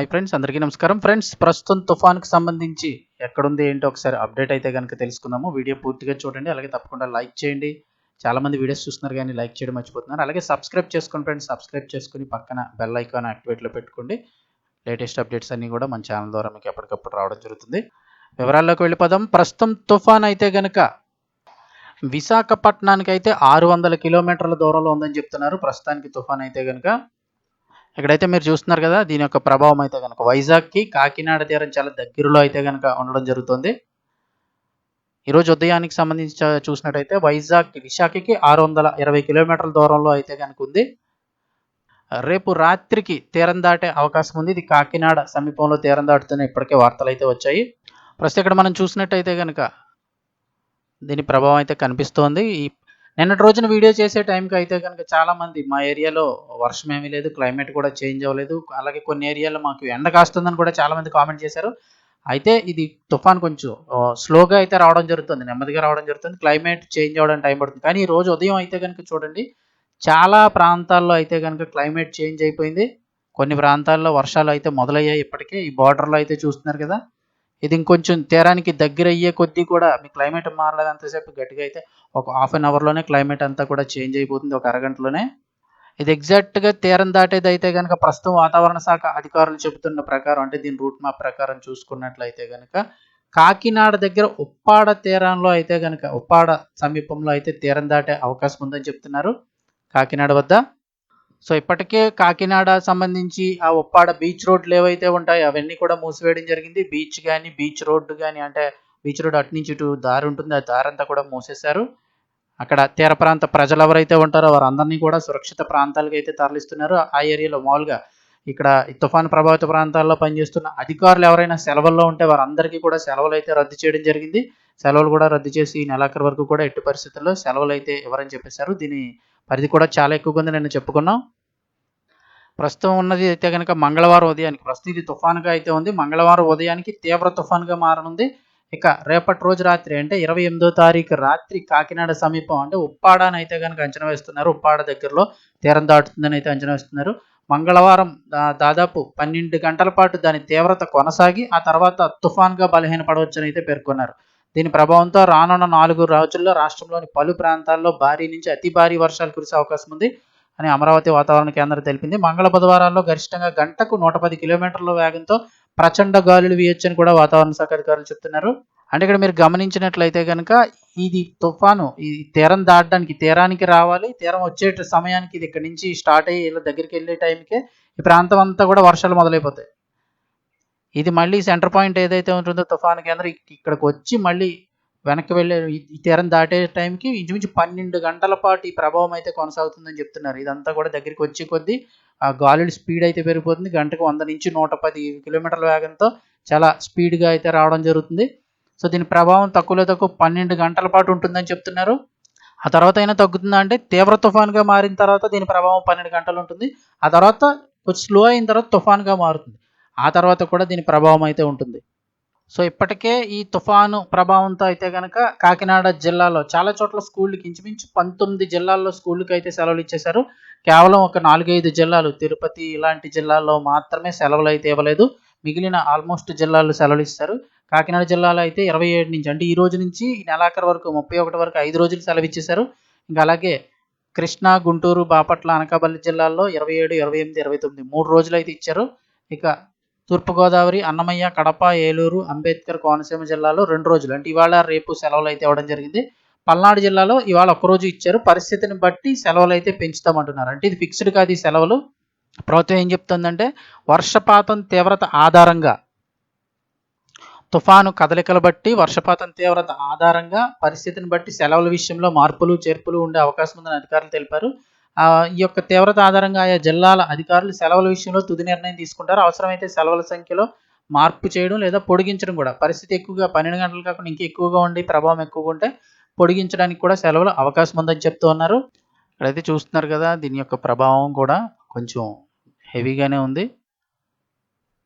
Hi friends అందరికీ నమస్కారం. Friends ప్రస్తుతం తుఫాన్కి సంబంధించి ఎక్కడుంది ఏంటో ఒకసారి అప్డేట్ అయితే కనుక తెలుసుకుందాము. వీడియో పూర్తిగా చూడండి అలాగే తప్పకుండా లైక్ చేయండి. చాలా మంది వీడియోస్ చూస్తున్నారు కానీ లైక్ చేయడం మర్చిపోతున్నారు. అలాగే సబ్స్క్రైబ్ చేసుకోండి ఫ్రెండ్స్ సబ్స్క్రైబ్ చేసుకుని పక్కన బెల్ ఐకాన్ యాక్టివేట్లో పెట్టుకోండి. లేటెస్ట్ అప్డేట్స్ అన్నీ కూడా మన ఛానల్ ద్వారా మీకు ఎప్పటికప్పుడు రావడం జరుగుతుంది. వివరాల్లోకి వెళ్ళిపోదాం. ప్రస్తుతం తుఫాన్ అయితే కనుక విశాఖపట్నానికి అయితే ఆరు వందల కిలోమీటర్ల దూరంలో ఉందని చెప్తున్నారు. ప్రస్తుతానికి తుఫాన్ అయితే కనుక ఇక్కడైతే మీరు చూస్తున్నారు కదా దీని యొక్క ప్రభావం అయితే కనుక వైజాగ్కి కాకినాడ తీరం చాలా దగ్గరలో అయితే కనుక ఉండడం జరుగుతుంది. ఈరోజు ఉదయానికి సంబంధించి చూసినట్టయితే వైజాగ్ విశాఖకి ఆరు వందల ఇరవై కిలోమీటర్ల దూరంలో అయితే కనుక ఉంది. రేపు రాత్రికి తీరం దాటే అవకాశం ఉంది. ఇది కాకినాడ సమీపంలో తీరం దాటుతున్న ఇప్పటికే వార్తలు అయితే వచ్చాయి. ప్రస్తుతం ఇక్కడ మనం చూసినట్టయితే కనుక దీని ప్రభావం అయితే కనిపిస్తోంది. ఈ నిన్నటి రోజున వీడియో చేసే టైంకి అయితే కనుక చాలామంది మా ఏరియాలో వర్షం ఏమీ లేదు క్లైమేట్ కూడా చేంజ్ అవ్వలేదు. అలాగే కొన్ని ఏరియాలో మాకు ఎండ కాస్తుందని కూడా చాలామంది కామెంట్ చేశారు. అయితే ఇది తుఫాన్ కొంచెం స్లోగా అయితే రావడం జరుగుతుంది నెమ్మదిగా రావడం జరుగుతుంది. క్లైమేట్ చేంజ్ అవ్వడానికి టైం పడుతుంది. కానీ ఈ రోజు ఉదయం అయితే కనుక చూడండి చాలా ప్రాంతాల్లో అయితే కనుక క్లైమేట్ చేంజ్ అయిపోయింది. కొన్ని ప్రాంతాల్లో వర్షాలు అయితే మొదలయ్యాయి ఇప్పటికే. ఈ బార్డర్లో అయితే చూస్తున్నారు కదా ఇది ఇంకొంచెం తీరానికి దగ్గర అయ్యే కొద్దీ కూడా మీ క్లైమేట్ మారలేదంతసేపు గట్టిగా అయితే ఒక హాఫ్ అన్ అవర్లోనే క్లైమేట్ అంతా కూడా చేంజ్ అయిపోతుంది ఒక అరగంటలోనే. ఇది ఎగ్జాక్ట్గా తీరం దాటేది అయితే కనుక ప్రస్తుతం వాతావరణ శాఖ అధికారులు చెబుతున్న ప్రకారం అంటే దీని రూట్ మ్యాప్ ప్రకారం చూసుకున్నట్లయితే కనుక కాకినాడ దగ్గర ఉప్పాడ తీరంలో అయితే కనుక ఉప్పాడ సమీపంలో అయితే తీరం దాటే అవకాశం ఉందని చెప్తున్నారు. కాకినాడ వద్ద సో ఇప్పటికే కాకినాడ సంబంధించి ఆ ఉప్పాడ బీచ్ రోడ్లు ఏవైతే ఉంటాయో అవన్నీ కూడా మూసివేయడం జరిగింది. బీచ్ కానీ బీచ్ రోడ్డు కానీ అంటే బీచ్ రోడ్ అటు నుంచి ఇటు దారి ఉంటుంది. ఆ దారి అంతా కూడా మూసేశారు. అక్కడ తీర ప్రాంత ప్రజలు ఎవరైతే ఉంటారో వారందరినీ కూడా సురక్షిత ప్రాంతాలకు అయితే తరలిస్తున్నారు. ఆ ఏరియాలో మామూలుగా ఇక్కడ ఈ ప్రభావిత ప్రాంతాల్లో పనిచేస్తున్న అధికారులు ఎవరైనా సెలవుల్లో ఉంటే వారందరికీ కూడా సెలవులు అయితే రద్దు చేయడం జరిగింది. సెలవులు కూడా రద్దు చేసి ఈ నెలాఖరు వరకు కూడా ఎట్టి పరిస్థితుల్లో సెలవులు అయితే ఇవ్వరని చెప్పేశారు. దీని పరిధి కూడా చాలా ఎక్కువగా ఉంది నేను చెప్పుకున్నాం. ప్రస్తుతం ఉన్నది అయితే కనుక మంగళవారం ఉదయానికి ప్రస్తుతం ఇది తుఫాన్గా అయితే ఉంది. మంగళవారం ఉదయానికి తీవ్ర తుఫాన్గా మారనుంది. ఇక రేపటి రోజు రాత్రి అంటే ఇరవై ఎనిమిదో తారీఖు రాత్రి కాకినాడ సమీపం అంటే ఉప్పాడ అని అయితే కనుక అంచనా వేస్తున్నారు. ఉప్పాడ దగ్గరలో తీరం దాటుతుందని అయితే అంచనా వేస్తున్నారు. మంగళవారం దాదాపు పన్నెండు గంటల పాటు దాని తీవ్రత కొనసాగి ఆ తర్వాత తుఫాన్గా బలహీనపడవచ్చని అయితే పేర్కొన్నారు. దీని ప్రభావంతో రానున్న నాలుగు రోజుల్లో రాష్ట్రంలోని పలు ప్రాంతాల్లో భారీ నుంచి అతి భారీ వర్షాలు కురిసే అవకాశం ఉంది అని అమరావతి వాతావరణ కేంద్రం తెలిపింది. మంగళ బుధవారాల్లో గరిష్టంగా గంటకు నూట పది కిలోమీటర్ల వేగంతో ప్రచండ గాలులు వీయొచ్చని కూడా వాతావరణ శాఖ అధికారులు చెప్తున్నారు. అంటే ఇక్కడ మీరు గమనించినట్లయితే కనుక ఇది తుఫాను ఈ తీరం దాటడానికి తీరానికి రావాలి. తీరం వచ్చే సమయానికి ఇది ఇక్కడ నుంచి స్టార్ట్ అయ్యి ఇలా దగ్గరికి వెళ్ళే టైంకే ఈ ప్రాంతం అంతా కూడా వర్షాలు మొదలైపోతాయి. ఇది మళ్ళీ సెంటర్ పాయింట్ ఏదైతే ఉంటుందో తుఫాను కేంద్రం ఇక్కడికి వచ్చి మళ్ళీ వెనక్కి వెళ్ళే ఈ- తీరం దాటే టైంకి ఇంచుమించు పన్నెండు గంటల పాటు ఈ ప్రభావం అయితే కొనసాగుతుందని చెప్తున్నారు. ఇదంతా కూడా దగ్గరికి వచ్చే కొద్దీ ఆ గాలుల స్పీడ్ అయితే పెరిగిపోతుంది. గంటకు వంద నుంచి నూట పది కిలోమీటర్ల వేగంతో చాలా స్పీడ్గా అయితే రావడం జరుగుతుంది. సో దీని ప్రభావం తక్కువలో తక్కువ పన్నెండు గంటల పాటు ఉంటుందని చెప్తున్నారు. ఆ తర్వాత అయినా తగ్గుతుందా అంటే తీవ్ర తుఫాన్గా మారిన తర్వాత దీని ప్రభావం పన్నెండు గంటలు ఉంటుంది. ఆ తర్వాత కొంచెం స్లో అయిన తర్వాత తుఫాన్గా మారుతుంది. ఆ తర్వాత కూడా దీని ప్రభావం అయితే ఉంటుంది. సో ఇప్పటికే ఈ తుఫాను ప్రభావంతో అయితే కనుక కాకినాడ జిల్లాలో చాలా చోట్ల స్కూళ్ళకి ఇంచుమించు పంతొమ్మిది జిల్లాల్లో స్కూళ్ళకి అయితే సెలవులు ఇచ్చేశారు. కేవలం ఒక నాలుగైదు జిల్లాలు తిరుపతి ఇలాంటి జిల్లాల్లో మాత్రమే సెలవులు అయితే ఇవ్వలేదు. మిగిలిన ఆల్మోస్ట్ జిల్లాల్లో సెలవులు ఇస్తారు కాకినాడ జిల్లాలో అయితే ఇరవై ఏడు నుంచి అంటే ఈ రోజు నుంచి నెలాఖరు వరకు ముప్పై ఒకటి వరకు ఐదు రోజులు సెలవు ఇచ్చేశారు ఇంకా అలాగే కృష్ణా గుంటూరు బాపట్ల అనకాపల్లి జిల్లాల్లో ఇరవై ఏడు ఇరవై ఎనిమిది ఇరవై తొమ్మిది మూడు రోజులు అయితే ఇచ్చారు. ఇక తూర్పుగోదావరి అన్నమయ్య కడప ఏలూరు అంబేద్కర్ కోనసీమ జిల్లాలో రెండు రోజులు అంటే ఇవాళ రేపు సెలవులు అయితే ఇవ్వడం జరిగింది. పల్నాడు జిల్లాలో ఇవాళ ఒక్కరోజు ఇచ్చారు. పరిస్థితిని బట్టి సెలవులు అయితే పెంచుతామంటున్నారు. అంటే ఇది ఫిక్స్డ్ కాదు ఈ సెలవులు. ప్రభుత్వం ఏం చెప్తుందంటే వర్షపాతం తీవ్రత ఆధారంగా తుఫాను కదలికలు బట్టి వర్షపాతం తీవ్రత ఆధారంగా పరిస్థితిని బట్టి సెలవుల విషయంలో మార్పులు చేర్పులు ఉండే అవకాశం ఉందని అధికారులు తెలిపారు. ఈ యొక్క తీవ్రత ఆధారంగా ఆయా జిల్లాల అధికారులు సెలవుల విషయంలో తుది నిర్ణయం తీసుకుంటారు. అవసరమైతే సెలవుల సంఖ్యలో మార్పు చేయడం లేదా పొడిగించడం కూడా. పరిస్థితి ఎక్కువగా పన్నెండు గంటలు కాకుండా ఇంకా ఎక్కువగా ఉండి ప్రభావం ఎక్కువగా ఉంటే పొడిగించడానికి కూడా సెలవులు అవకాశం ఉందని చెప్తూ ఉన్నారు. ఇక్కడైతే చూస్తున్నారు కదా దీని యొక్క ప్రభావం కూడా కొంచెం హెవీగానే ఉంది.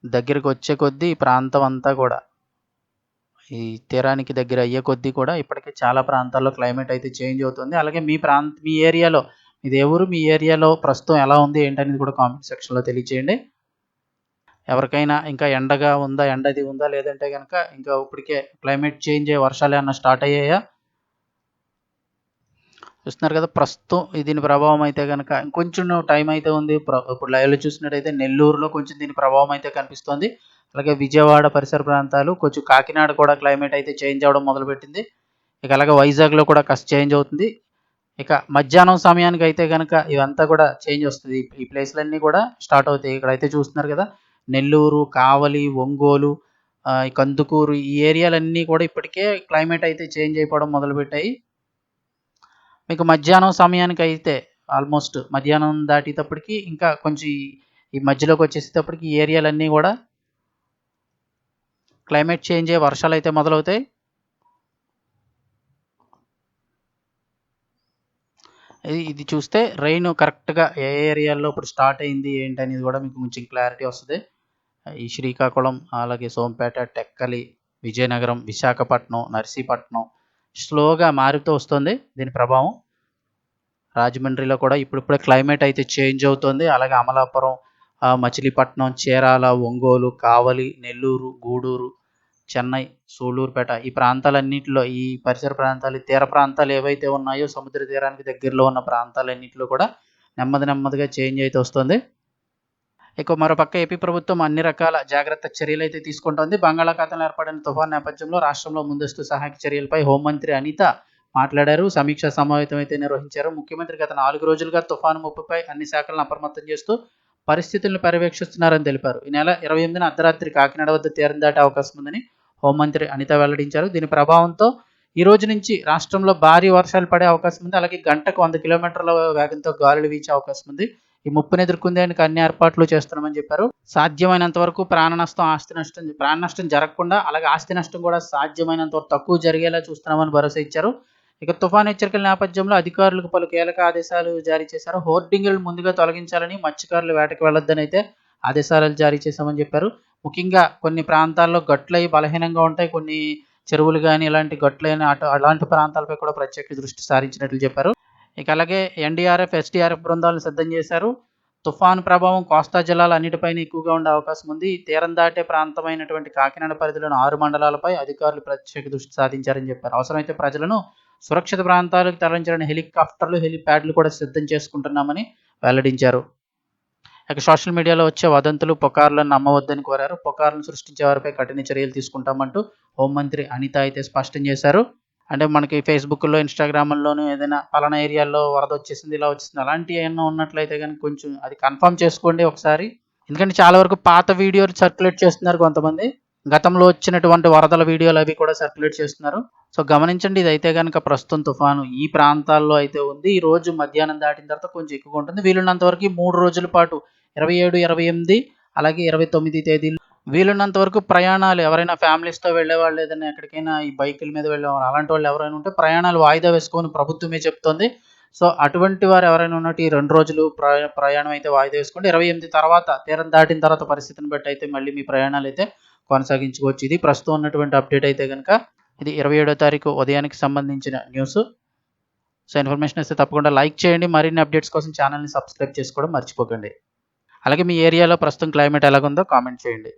దగ్గరికి వచ్చే కొద్దీ ఈ ప్రాంతం అంతా కూడా ఈ తీరానికి దగ్గర అయ్యే కొద్దీ కూడా ఇప్పటికే చాలా ప్రాంతాల్లో క్లైమేట్ అయితే చేంజ్ అవుతుంది. అలాగే మీ ప్రాంత మీ ఏరియాలో ఇది ఎవరు మీ ఏరియాలో ప్రస్తుతం ఎలా ఉంది ఏంటనేది కూడా కామెంట్ సెక్షన్లో తెలియచేయండి. ఎవరికైనా ఇంకా ఎండగా ఉందా ఎండది ఉందా లేదంటే కనుక ఇంకా ఇప్పటికే క్లైమేట్ చేంజ్ అయ్యే వర్షాలు ఏమన్నా స్టార్ట్ అయ్యాయా? చూస్తున్నారు కదా ప్రస్తుతం దీని ప్రభావం అయితే కనుక ఇంకొంచెం టైం అయితే ఉంది. ఇప్పుడు లైవ్లో చూసినట్టయితే నెల్లూరులో కొంచెం దీని ప్రభావం అయితే కనిపిస్తుంది. అలాగే విజయవాడ పరిసర ప్రాంతాలు కొంచెం కాకినాడ కూడా క్లైమేట్ అయితే చేంజ్ అవ్వడం మొదలుపెట్టింది. ఇక అలాగే వైజాగ్లో కూడా కష్ట చేంజ్ అవుతుంది. ఇక మధ్యాహ్నం సమయానికి అయితే కనుక ఇవంతా కూడా చేంజ్ వస్తుంది. ఈ ప్లేస్లన్నీ కూడా స్టార్ట్ అవుతాయి. ఇక్కడైతే చూస్తున్నారు కదా నెల్లూరు కావలి ఒంగోలు కందుకూరు ఈ ఏరియాలన్నీ కూడా ఇప్పటికే క్లైమేట్ అయితే చేంజ్ అయిపోవడం మొదలుపెట్టాయి. మీకు మధ్యాహ్నం సమయానికి అయితే ఆల్మోస్ట్ మధ్యాహ్నం దాటేటప్పటికి ఇంకా కొంచెం ఈ- మధ్యలోకి వచ్చేసేటప్పటికి ఈ ఏరియాలన్నీ కూడా క్లైమేట్ చేంజ్ అయ్యే వర్షాలు అయితే మొదలవుతాయి. ఇది చూస్తే రెయిన్ కరెక్ట్గా ఏ ఏరియాలో ఇప్పుడు స్టార్ట్ అయింది ఏంటి అనేది కూడా మీకు కొంచెం క్లారిటీ వస్తుంది. ఈ శ్రీకాకుళం అలాగే సోంపేట టెక్కలి విజయనగరం విశాఖపట్నం నర్సీపట్నం స్లోగా మారుతూ వస్తుంది దీని ప్రభావం. రాజమండ్రిలో కూడా ఇప్పుడిప్పుడే క్లైమేట్ అయితే చేంజ్ అవుతుంది. అలాగే అమలాపురం మచిలీపట్నం చీరాల ఒంగోలు కావలి నెల్లూరు గూడూరు చెన్నై సూళ్ళూరుపేట ఈ ప్రాంతాలన్నింటిలో ఈ పరిసర ప్రాంతాలు తీర ప్రాంతాలు ఏవైతే ఉన్నాయో సముద్ర తీరానికి దగ్గరలో ఉన్న ప్రాంతాలన్నింటిలో కూడా నెమ్మది నెమ్మదిగా చేంజ్ అయితే వస్తుంది. ఇక మరోపక్క ఏపీ ప్రభుత్వం అన్ని రకాల జాగ్రత్త చర్యలు అయితే తీసుకుంటోంది. బంగాళాఖాతంలో ఏర్పడిన తుఫాన్ నేపథ్యంలో రాష్ట్రంలో ముందస్తు సహాయక చర్యలపై హోంమంత్రి అనిత మాట్లాడారు. సమీక్షా సమావేశం అయితే నిర్వహించారు. ముఖ్యమంత్రి గత నాలుగు రోజులుగా తుఫాను ముప్పుపై అన్ని శాఖలను అప్రమత్తం చేస్తూ పరిస్థితులను పర్యవేక్షిస్తున్నారని తెలిపారు. ఈ నెల ఇరవై ఎనిమిదిన అర్ధరాత్రి కాకినాడ వద్ద తీరం దాటే అవకాశం ఉందని హోంమంత్రి అనిత వెల్లడించారు. దీని ప్రభావంతో ఈ రోజు నుంచి రాష్ట్రంలో భారీ వర్షాలు పడే అవకాశం ఉంది. అలాగే గంటకు వంద కిలోమీటర్ల వేగంతో గాలులు వీచే అవకాశం ఉంది. ఈ ముప్పును ఎదుర్కొనేందుకు అన్ని ఏర్పాట్లు చేస్తున్నామని చెప్పారు. సాధ్యమైనంత వరకు ప్రాణ నష్టం ఆస్తి నష్టం ప్రాణ నష్టం జరగకుండా అలాగే ఆస్తి నష్టం కూడా సాధ్యమైనంత వరకు తక్కువ జరిగేలా చూస్తున్నామని భరోసా ఇచ్చారు. ఇక తుఫాన్ హెచ్చరికల నేపథ్యంలో అధికారులకు పలు కీలక ఆదేశాలు జారీ చేశారు. హోర్డింగ్లను ముందుగా తొలగించాలని మత్స్యకారులు వేటకు వెళ్ళొద్దని అయితే ఆదేశాలు జారీ చేశామని చెప్పారు. ముఖ్యంగా కొన్ని ప్రాంతాల్లో గట్లు బలహీనంగా ఉంటాయి. కొన్ని చెరువులు కానీ ఇలాంటి గట్లు అయిన అటు అలాంటి ప్రాంతాలపై కూడా ప్రత్యేక దృష్టి సారించినట్లు చెప్పారు. ఇక అలాగే ఎన్డీఆర్ఎఫ్ ఎస్డీఆర్ఎఫ్ బృందాలను సిద్ధం చేశారు. తుఫాను ప్రభావం కోస్తా జిల్లాల అన్నిటిపైన ఎక్కువగా ఉండే అవకాశం ఉంది. తీరం దాటే ప్రాంతమైనటువంటి కాకినాడ పరిధిలోని ఆరు మండలాలపై అధికారులు ప్రత్యేక దృష్టి సాధించారని చెప్పారు. అవసరమైతే ప్రజలను సురక్షిత ప్రాంతాలకు తరలించాలని హెలికాప్టర్లు హెలిప్యాడ్లు కూడా సిద్ధం చేసుకుంటున్నామని వెల్లడించారు. ఇక సోషల్ మీడియాలో వచ్చే వదంతులు పుకార్లను నమ్మవద్దని కోరారు. పుకార్లను సృష్టించే వారిపై కఠిన చర్యలు తీసుకుంటామంటూ హోంమంత్రి అనిత అయితే స్పష్టం చేశారు. అంటే మనకి ఫేస్బుక్లో ఇన్స్టాగ్రామ్లోనూ ఏదైనా పలానా ఏరియాలో వరద వచ్చేసింది ఇలా వచ్చేసింది అలాంటివి ఏమైనా ఉన్నట్లయితే కానీ కొంచెం అది కన్ఫర్మ్ చేసుకోండి ఒకసారి. ఎందుకంటే చాలా వరకు పాత వీడియోలు సర్క్యులేట్ చేస్తున్నారు కొంతమంది. గతంలో వచ్చినటువంటి వరదల వీడియోలు అవి కూడా సర్క్యులేట్ చేస్తున్నారు. సో గమనించండి ఇది అయితే కనుక ప్రస్తుతం తుఫాను ఈ ప్రాంతాల్లో అయితే ఉంది. ఈ రోజు మధ్యాహ్నం దాటిన తర్వాత కొంచెం ఎక్కువగా ఉంటుంది. వీలున్నంత వరకు మూడు రోజుల పాటు ఇరవై ఏడు ఇరవై ఎనిమిది అలాగే ఇరవై తొమ్మిది తేదీలు వీలున్నంత వరకు ప్రయాణాలు ఎవరైనా ఫ్యామిలీస్తో వెళ్ళే వాళ్ళు ఏదైనా ఎక్కడికైనా ఈ బైకుల మీద వెళ్ళే వాళ్ళు అలాంటి వాళ్ళు ఎవరైనా ఉంటే ప్రయాణాలు వాయిదా వేసుకోమని ప్రభుత్వమే చెప్తుంది. సో అటువంటి వారు ఎవరైనా ఉన్నట్టు ఈ రెండు రోజులు ప్రయా ప్రయాణం అయితే వాయిదా వేసుకోండి. ఇరవై ఎనిమిది తర్వాత తీరం దాటిన తర్వాత పరిస్థితిని బట్టి అయితే మళ్ళీ మీ ప్రయాణాలు అయితే కొనసాగించుకోవచ్చు. ఇది ప్రస్తుతం ఉన్నటువంటి అప్డేట్ అయితే కనుక ఇది ఇరవై ఏడో తారీఖు ఉదయానికి సంబంధించిన న్యూస్. సో ఇన్ఫర్మేషన్ ఇస్తే తప్పకుండా లైక్ చేయండి. మరిన్ని అప్డేట్స్ కోసం ఛానల్ని సబ్స్క్రైబ్ చేసుకోవడం మర్చిపోకండి. అలాగే మీ ఏరియాలో ప్రస్తుతం క్లైమేట్ ఎలాగుందో కామెంట్ చేయండి.